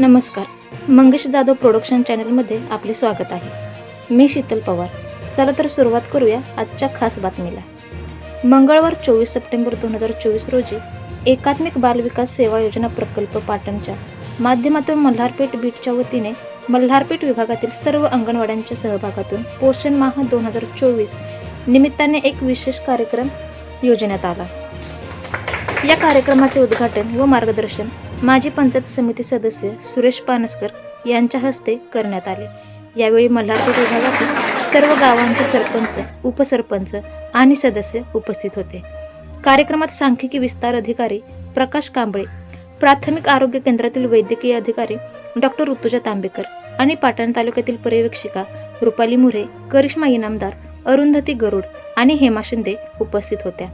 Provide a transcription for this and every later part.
नमस्कार मंगेश जाधव प्रोडक्शन चॅनलमध्ये आपले स्वागत आहे. मी शीतल पवार. चला तर सुरुवात करूया आजच्या खास बातमीला. मंगळवार चोवीस सप्टेंबर दोन हजार चोवीस रोजी एकात्मिक बालविकास सेवा योजना प्रकल्प पाटणच्या माध्यमातून मल्हारपेठ बीटच्या वतीने मल्हारपेठ विभागातील सर्व अंगणवाड्यांच्या सहभागातून पोषण माह दोन हजार चोवीस निमित्ताने एक विशेष कार्यक्रम योजण्यात आला. या कार्यक्रमाचे उद्घाटन व मार्गदर्शन माजी पंचायत समिती सदस्य सुरेश पानसकर यांच्या हस्ते करण्यात आले. यावेळी मल्हारपूर विभागातील सर्व गावांचे सरपंच उपसरपंच आणि सदस्य उपस्थित होते. कार्यक्रमात सांख्यिकी विस्तार अधिकारी प्रकाश कांबळे प्राथमिक आरोग्य केंद्रातील वैद्यकीय अधिकारी डॉक्टर ऋतुजा तांबेकर आणि पाटण तालुक्यातील पर्यवेक्षिका रुपाली मुरे करिश्मा इनामदार अरुंधती गरुड आणि हेमा शिंदे उपस्थित होत्या.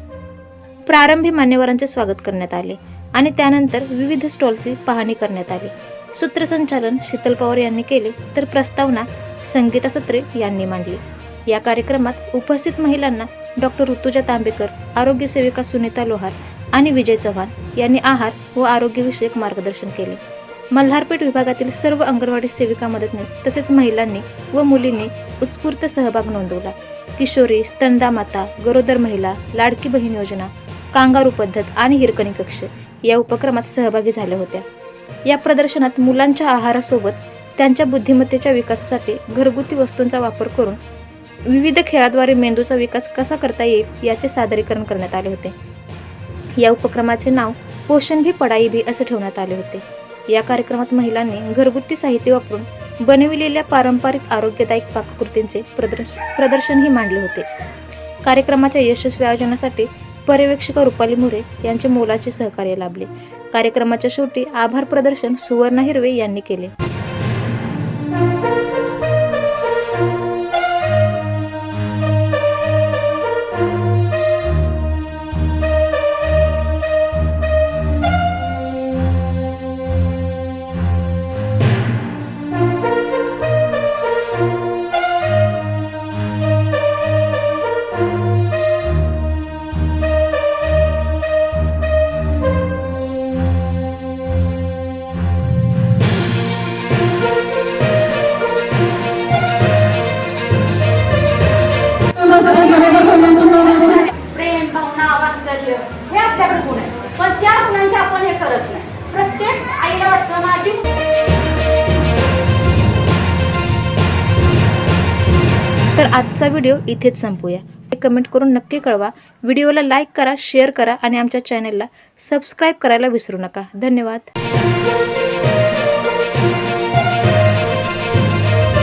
प्रारंभी मान्यवरांचे स्वागत करण्यात आले. आणि त्यानंतर विविध स्टॉलची पाहणी करण्यात आली. सूत्रसंचालन शीतल पवार यांनी केले तर प्रस्तावना संगीता सत्रे यांनी मांडली. या कार्यक्रमात उपस्थित महिलांना डॉक्टर ऋतुजा तांबेकर आरोग्य सेविका सुनीता लोहार आणि विजय चव्हाण यांनी आहार व आरोग्यविषयक मार्गदर्शन केले. मल्हारपेठ विभागातील सर्व अंगणवाडी सेविका मदतनीस तसेच महिलांनी व मुलींनी उत्स्फूर्त सहभाग नोंदवला. किशोरी स्तनदा माता गरोदर महिला लाडकी बहीण योजना कांगारू पद्धत आणि हिरकणी कक्ष या उपक्रमात सहभागी झाल्या होत्या. या प्रदर्शनात मुलांच्या आहारासोबत त्यांच्या बुद्धिमत्तेच्या विकासासाठी घरगुती वस्तूंचा वापर करून विविध खेळाद्वारे मेंदूचा विकास कसा करता येईल याचे सादरीकरण करण्यात आले होते. या उपक्रमाचे नाव पोषण भी पडाई भी असे ठेवण्यात आले होते. या कार्यक्रमात महिलांनी घरगुती साहित्य वापरून बनविलेल्या पारंपरिक आरोग्यदायक पाककृतींचे प्रदर्श प्रदर्शनही मांडले होते. कार्यक्रमाच्या यशस्वी आयोजनासाठी पर्यवेक्षक रुपाली मोरे यांचे मोलाचे सहकार्य लाभले. कार्यक्रमाच्या शेवटी आभार प्रदर्शन सुवर्णा हिरवे यांनी केले. हे गुण आहे पण त्या गुणांचे आपण हे करत नाही. प्रत्येक आईला वाटतं माझी तर आजचा व्हिडिओ इथेच संपूया. कमेंट करून नक्की कळवा. व्हिडिओला लाईक करा शेअर करा आणि आमच्या चॅनेलला सबस्क्राईब करायला विसरू नका. धन्यवाद.